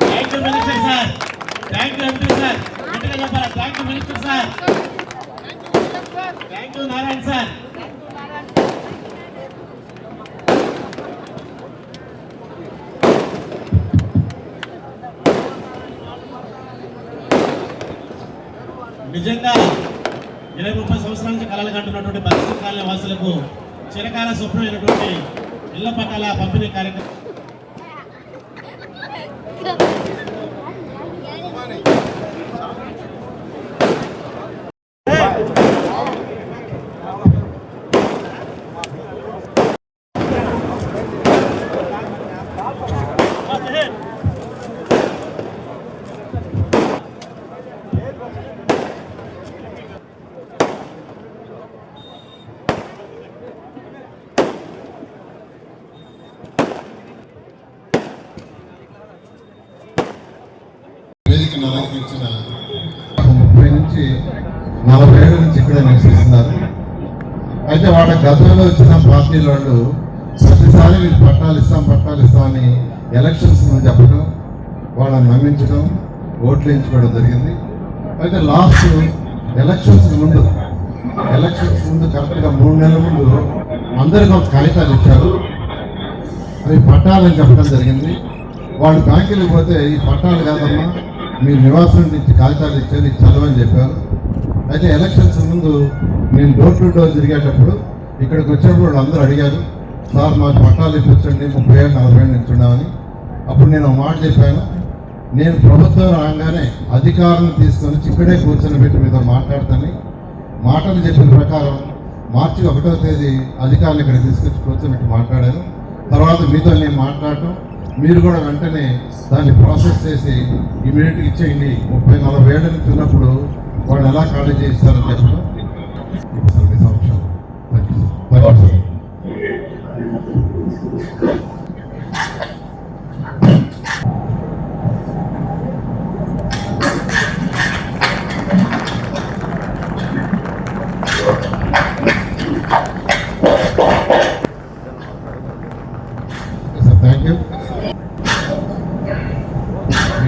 Thank you minister sir thank you MP sir గట్టిగా చెప్పాలి thank you minister sir thank you Narayana sir నిజంగా ఇరవై ముప్పై సంవత్సరాల నుంచి కలలు కంటున్నటువంటి బస్తీ కాలనీ వాసులకు చిరకాల స్వప్నమైనటువంటి ఇళ్ళ పట్టాల పంపిణీ కార్యక్రమం. వేదికను అలంకరించిన ముప్పై నుంచి నలభై ఏళ్ళ నుంచి ఇక్కడ నివసిస్తున్నారు. అయితే వాళ్ళ గతంలో వచ్చిన పార్టీల వాళ్ళు ప్రతిసారి మీరు పట్టాలు ఇస్తాం పట్టాలు ఇస్తామని ఎలక్షన్స్ చెప్పడం వాళ్ళని నమ్మించడం ఓట్లు వేయించుకోవడం జరిగింది. అయితే లాస్ట్ ఎలక్షన్స్ ముందు ఎలక్షన్స్ ముందు కరెక్ట్గా మూడు నెలల ముందు అందరికీ ఒక కాగితాలు ఇచ్చారు. అవి పట్టాలని చెప్పడం జరిగింది. వాళ్ళు బ్యాంకులకు పోతే ఈ పట్టాలు కాదమ్మా మీరు నివాసం నుంచి కాగితాలు ఇచ్చారు ఇది చదవని చెప్పారు. అయితే ఎలక్షన్స్ ముందు నేను డోర్ టు డోర్ తిరిగేటప్పుడు ఇక్కడికి వచ్చినప్పుడు వాళ్ళు అందరూ అడిగారు సార్ మాకు పట్టాలు ఇప్పించండి ముప్పై ఏళ్ళు నలభై ఏళ్ళు నిల్చున్నామని. అప్పుడు నేను ఒక మాట చెప్పాను. నేను ప్రభుత్వం రాగానే అధికారం తీసుకొని ఇక్కడే కూర్చొని పెట్టి మీతో మాట్లాడతాను. మాటలు చెప్పిన ప్రకారం మార్చి ఒకటో తేదీ అధికారులు ఇక్కడ తీసుకొచ్చి కూర్చొని మాట్లాడాను. తర్వాత మీతో నేను మాట్లాడటం మీరు కూడా వెంటనే దాన్ని ప్రాసెస్ చేసి ఇమీడియట్గా ఇచ్చేయండి. ముప్పై నలభై ఏళ్ళ నుంచి ఉన్నప్పుడు వాళ్ళు ఎలా ఖాళీ చేయిస్తారని చెప్పడం. ఇప్పుడు సార్ మీ సమక్షంలో. Thank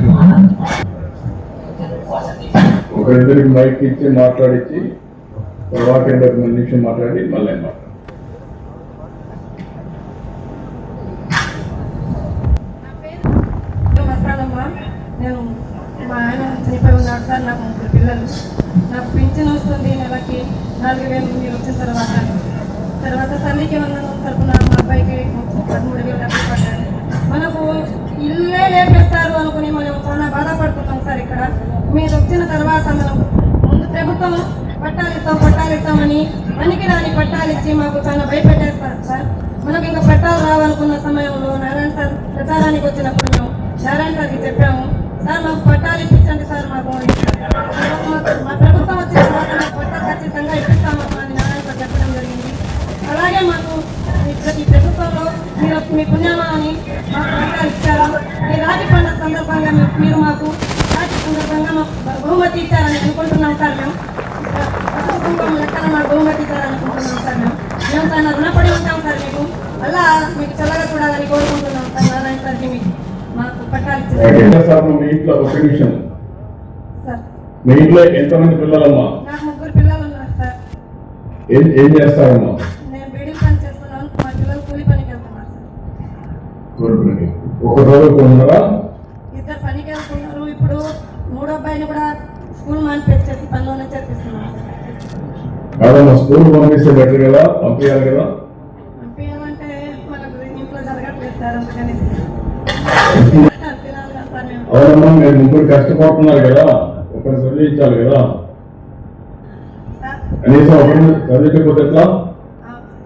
మీరు ఒకరిద్దరికి మైక్ ఇచ్చి మాట్లాడించి తర్వాత ఇద్దరు నిమిషం మాట్లాడి మళ్ళీ మాట్లాడు నేను మా ఆయన చనిపోయి ఉన్నాడు సార్ నాకు ముగ్గురు పిల్లలు. నాకు పింఛన్ వస్తుంది నెలకి నాలుగు వేలు మీరు వచ్చిన తర్వాత. తర్వాత తల్లికి వందనం తరపున మా అబ్బాయికి పదమూడు వేలు డబ్బులు పడ్డాయి మనకు ఇల్లే లేపేస్తారు అనుకుని మనం చాలా బాధపడుతున్నాం సార్ ఇక్కడ. మీరు వచ్చిన తర్వాత మనం ముందు ప్రభుత్వం పట్టాలిస్తాం పట్టాలిస్తామని పనికి రాని పట్టాలిచ్చి మాకు చాలా భయపెట్టేస్తారు సార్. మనకు ఇంకా పట్టాలు రావాలనుకున్న సమయంలో నారాయణ సార్ ప్రచారానికి వచ్చినప్పుడు మేము నారాయణ సార్కి చెప్పాము సార్ మాకు పట్టాలు ఇప్పించండి సార్ మాకు. మాకు- మా ప్రభుత్వం వచ్చిన తర్వాత మాకు పట్టాలు ఖచ్చితంగా ఇప్పిస్తాము అని నారాయణ సార్ చెప్పడం జరిగింది. అలాగే మాకు మీరు మీ పుణ్యామా అని మాకు ఇచ్చారు. ఈ రాఖీ పండుగ సందర్భంగా మీరు మాకు రాఖీ సందర్భంగా మాకు బహుమతి ఇచ్చారని అనుకుంటున్నాం సార్ మేము. కుంకుమ లెక్కన మాకు బహుమతి ఇచ్చారనుకుంటున్నాం సార్ మేము. మేము చాలా రుణపడి ఉంటాం సార్ మీకు. అలా మీకు చల్లగా చూడాలని కోరుకుంటున్నాం సార్ నారాయణ సార్కి మీకు మాకు పట్టాలు ఇచ్చారు మీ ఇంట్లో? ఎంతమంది పిల్లలమ్మా? నాకు ముగ్గురు పిల్లలు ఉన్నారు సార్. ఏం ఏం చేస్తారమ్మా? సార్ కోరుకుని ఒక రోజు ఉన్నారా ఇద్దరు పనికి వెళ్తున్నారు ఇప్పుడు మూడో అబ్బాయిని కూడా స్కూల్ మానిపించేసి పనిలోనే చేర్పిస్తున్నాను సార్ కాదమ్మా స్కూల్ పంపిస్తే బెటర్ కదా? పంపించాలి కదా? పంపించాలంటే మనకు ఇంట్లో జరగట్లేదు సార్ అందుకని. తినాలి కదా సార్ మేము. అవునమ్మా మీరు ముగ్గురు కష్టపడుతున్నారు కదా? ఒకరు చదివించాలి కదా? కనీసం ఒకరు చదివించకపోతే ఎట్లా?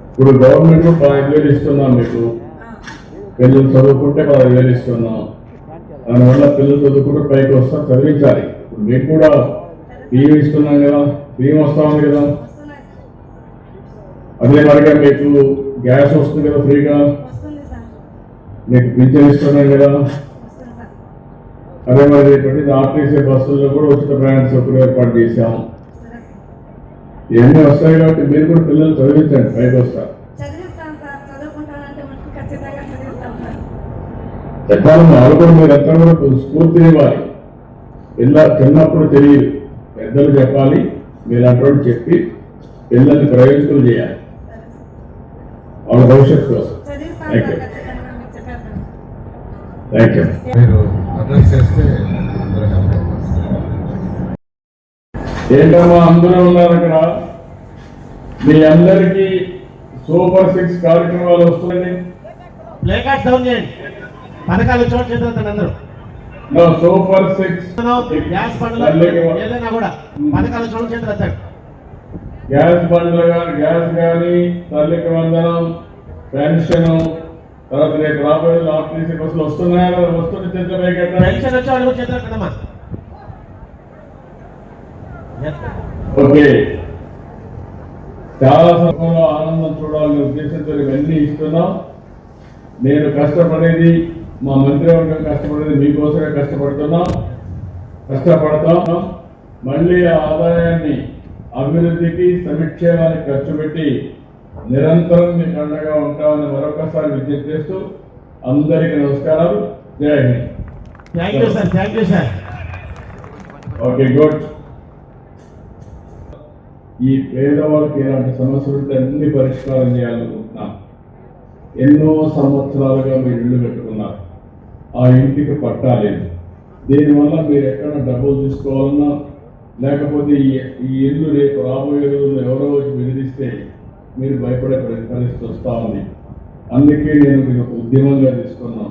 ఇప్పుడు గవర్నమెంట్ పదహైదు వేలు ఇస్తున్నాం మీకు. పిల్లలు చదువుకుంటే పదహైదు వేలు ఇస్తున్నాం. దానివల్ల పిల్లలు చదువుకుంటే పైకి వస్తారు చదివించాలి. మీకు కూడా బియ్యం ఇస్తున్నాం కదా బియ్యం వస్తా ఉంది కదా. అదే మరిగా మీకు గ్యాస్ వస్తుంది కదా ఫ్రీగా. మీకు పింఛన్ ఇస్తున్నాం కదా. అదే మరి రేపటి ఆర్టీసీ బస్సుల్లో కూడా ఉచిత ప్రయాణ సౌకర్యం ఏర్పాటు చేశాం. ఇవన్నీ వస్తాయి కాబట్టి మీరు కూడా పిల్లలు చదివించండి పైకి వస్తారు చదివిస్తాం సార్ చదువుకుంటానంటే మటుకు ఖచ్చితంగా చదివిస్తాం సార్ వాళ్ళు కూడా మీరంతా కూడా కొంచెం స్ఫూర్తిని ఇవ్వాలి. పిల్ల చిన్నప్పుడు తెలియదు. పెద్దలు చెప్పాలి మీరు అటువంటి చెప్పి పిల్లల్ని ప్రయోజకులు చేయాలి. వాళ్ళ భవిష్యత్తు కోసం. థ్యాంక్ యూ మీరు అడ్రస్ చేస్తే అందరూ హ్యాపీ ఏంటమ్మా అందరూ ఉన్నారు అక్కడ? మీ అందరికీ సూపర్ సిక్స్ కార్యక్రమాలు వస్తున్నాయి. ప్లే కార్డ్స్ డౌన్ చేయండి. పథకాలు చోటు చేతులు అందరూ. నా సూపర్ సిక్స్ గ్యాస్ బండ్లు ఏదైనా కూడా పథకాలు చోటు గ్యాస్ బండ్లు కానీ గ్యాస్ కానీ తల్లికి వందనం పెన్షన్ తర్వాత రేపు రాబోయే ఆర్టీసీ బస్సులు వస్తున్నాయా. పెన్షన్ వచ్చే ఓకే. చాలా సమయంలో ఆనందం చూడాలనే ఉద్దేశంతో ఇవన్నీ ఇస్తున్నాం. నేను కష్టపడేది మా మంత్రివర్గం కష్టపడేది మీకోసమే కష్టపడుతున్నాం. కష్టపడతాం. మళ్ళీ ఆ ఆదాయాన్ని అభివృద్ధికి సంక్షేమానికి ఖర్చు పెట్టి నిరంతరం మీకు అండగా ఉంటామని మరొకసారి విజ్ఞప్తి చేస్తూ అందరికీ నమస్కారాలు. జై హింద్. Okay good. ఈ పేదవాళ్ళకి ఎలాంటి సమస్యలు ఉంటే అన్ని పరిష్కారం చేయాలనుకుంటున్నాం. ఎన్నో సంవత్సరాలుగా మీరు ఇల్లు కట్టుకున్నారు. ఆ ఇంటికి పట్టాలేదు. దీనివల్ల మీరు ఎక్కడ డబ్బులు తీసుకోవాలన్నా లేకపోతే ఈ ఈ ఇల్లు రేపు రాబోయే రోజుల్లో ఎవరో వచ్చి బెదిరిస్తే మీరు భయపడే పరిస్థితి వస్తూ ఉంది. అందుకే నేను మీకు ఉద్యమంగా తీసుకున్నాం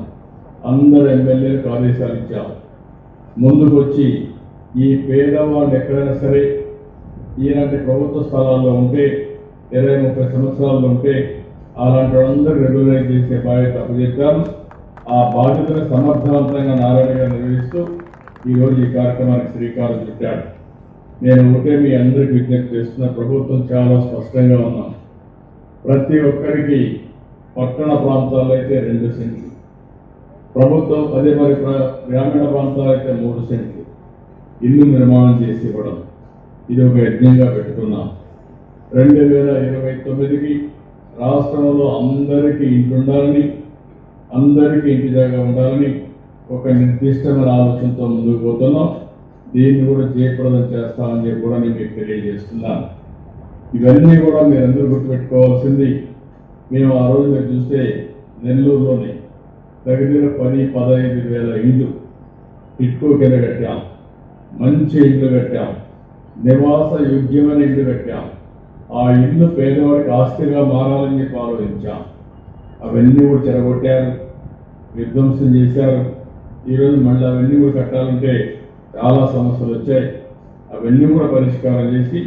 అందరు ఎమ్మెల్యేలకు ఆదేశాలు ఇచ్చాం ముందుకు వచ్చి ఈ పేదవాళ్ళు ఎక్కడైనా సరే ఈనాటి ప్రభుత్వ స్థలాల్లో ఉంటే ఇరవై ముప్పై సంవత్సరాల్లో ఉంటే అలాంటి వాళ్ళందరూ రెగ్యులరైజ్ చేసే బాధ్యత అప్పచెప్పాను ఆ బాధ్యతను సమర్థవంతంగా నారాయణ గారు నిర్వహిస్తూ ఈరోజు ఈ కార్యక్రమానికి శ్రీకారం చుట్టాడు. నేను ఒకటే మీ అందరికి విజ్ఞప్తి చేస్తున్న ప్రభుత్వం చాలా స్పష్టంగా ఉన్నాం ప్రతి ఒక్కరికి పట్టణ ప్రాంతాల్లో అయితే రెండు సెంట్లు. ప్రభుత్వం అదే మరి ప్ర- గ్రామీణ ప్రాంతాల్లో అయితే మూడు సెంట్లు. ఇల్లు నిర్మాణం చేసి ఇవ్వడం. ఇది ఒక యజ్ఞంగా పెట్టుకున్నాం. రెండు వేల ఇరవై తొమ్మిదికి రాష్ట్రంలో అందరికీ ఇంటుండాలని అందరికీ ఇంటిదాగా ఉండాలని ఒక నిర్దిష్టమైన ఆలోచనతో ముందుకు పోతున్నాం. దీన్ని కూడా జయప్రదం చేస్తామని చెప్పి కూడా నేను మీకు తెలియజేస్తున్నాను. ఇవన్నీ కూడా మీరు అందరూ గుర్తుపెట్టుకోవాల్సింది మేము ఆ రోజు మీరు చూస్తే నెల్లూరులోని దగ్గర పది పదహైదు వేల ఇండ్లు టిట్కో కింద కట్టాం. మంచి ఇల్లు కట్టాం. నివాస యోగ్యమైన ఇల్లు కట్టాం. ఆ ఇల్లు పేదవాడికి ఆస్తిగా మారాలని చెప్పి ఆలోచించాం. అవన్నీ కూడా చెరగొట్టారు విధ్వంసం చేశారు. ఈరోజు మళ్ళీ అవన్నీ కూడా కట్టాలంటే చాలా సమస్యలు వచ్చాయి. అవన్నీ కూడా పరిష్కారం చేసి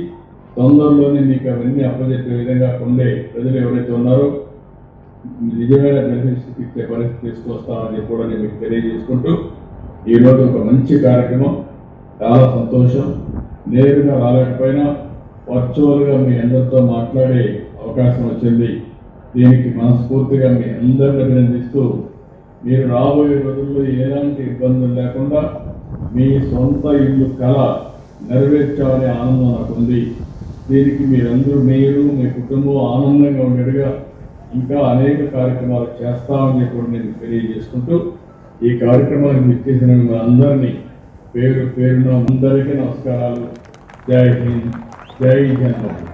తొందరలోనే మీకు అవన్నీ అప్పచెప్పే విధంగా ఉండే ప్రజలు ఎవరైతే ఉన్నారో నిజమైన బెనిఫిట్స్ ఇచ్చే పరిస్థితి తీసుకొస్తామని కూడా నేను మీకు తెలియజేసుకుంటూ ఈరోజు ఒక మంచి కార్యక్రమం. చాలా సంతోషం. నేరుగా రాలేకపోయినా వర్చువల్గా మీ అందరితో మాట్లాడే అవకాశం వచ్చింది. దీనికి మనస్ఫూర్తిగా మీ అందరిని అభినందిస్తూ మీరు రాబోయే రోజుల్లో ఎలాంటి ఇబ్బందులు లేకుండా మీ సొంత ఇల్లు కళ నెరవేర్చాలనే ఆనందం నాకు ఉంది దీనికి మీరందరూ మీరు మీ కుటుంబం ఆనందంగా ఉండేట్టుగా ఇంకా అనేక కార్యక్రమాలు చేస్తామని చెప్పి కూడా నేను తెలియజేసుకుంటూ ఈ కార్యక్రమానికి ఇచ్చేసిన మీ అందరినీ పేరు పేరున అందరికీ నమస్కారాలు. జై హింద్ జై జనవరి.